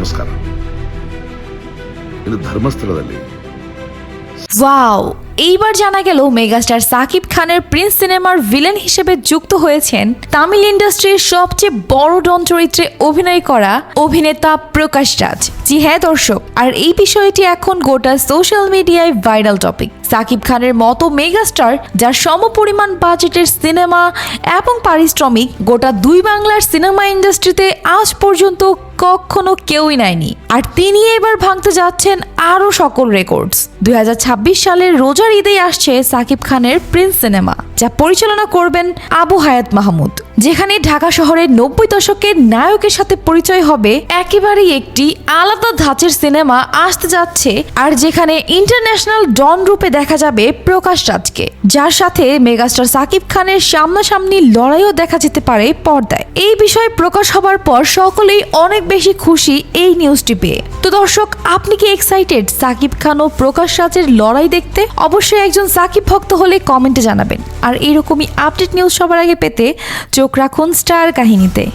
ನಮಸ್ಕಾರ ಇದು ಧರ್ಮಸ್ಥಳದಲ್ಲಿ ওয়াও এইবার জানা গেল মেগাস্টার সাকিব খানের প্রিন্স সিনেমার ভিলেন হিসেবে যুক্ত হয়েছেন তামিল ইন্ডাস্ট্রির সবচেয়ে বড় ডন চরিত্রে অভিনয় করা অভিনেতা প্রকাশ রাজ জি হ্যাঁ দর্শক আর এই বিষয়টি এখন গোটা সোশ্যাল মিডিয়ায় ভাইরাল টপিক সাকিব খানের মতো মেগাস্টার যার সমপরিমাণ বাজেটের সিনেমা এবং পারিশ্রমিক গোটা দুই বাংলার সিনেমা ইন্ডাস্ট্রিতে আজ পর্যন্ত কখনো কেউই নেয়নি। আর তিনি এবার ভাঙতে যাচ্ছেন আরও সকল রেকর্ডস দুই সালের রোজার ঈদেই আসছে সাকিব খানের প্রিন্স সিনেমা, যা পরিচালনা করবেন আবু হায়াত মাহমুদ। যেখানে ঢাকা শহরের নব্বই দশকের নায়কের সাথে পরিচয় হবে, একেবারেই একটি আলাদা ধাঁচের সিনেমা আসতে যাচ্ছে আর যেখানে ইন্টারন্যাশনাল ডন রূপে দেখা যাবে প্রকাশ রাজকে। যার সাথে মেগাস্টার সাকিব খানের সামনাসামনি লড়াইও দেখা যেতে পারে পর্দায়। এই বিষয়ে প্রকাশ হবার পর সকলেই অনেক বেশি খুশি এই নিউজটি পেয়ে। তো দর্শক, আপনি কি এক্সাইটেড সাকিব খান ও প্রকাশ রাজের লড়াই দেখতে? অবশ্যই একজন সাকিব ভক্ত হলে কমেন্টে জানাবেন। আর এরকমই আপডেট নিউজ সবার আগে পেতে চোখ রাখুন স্টার কাহিনীতে।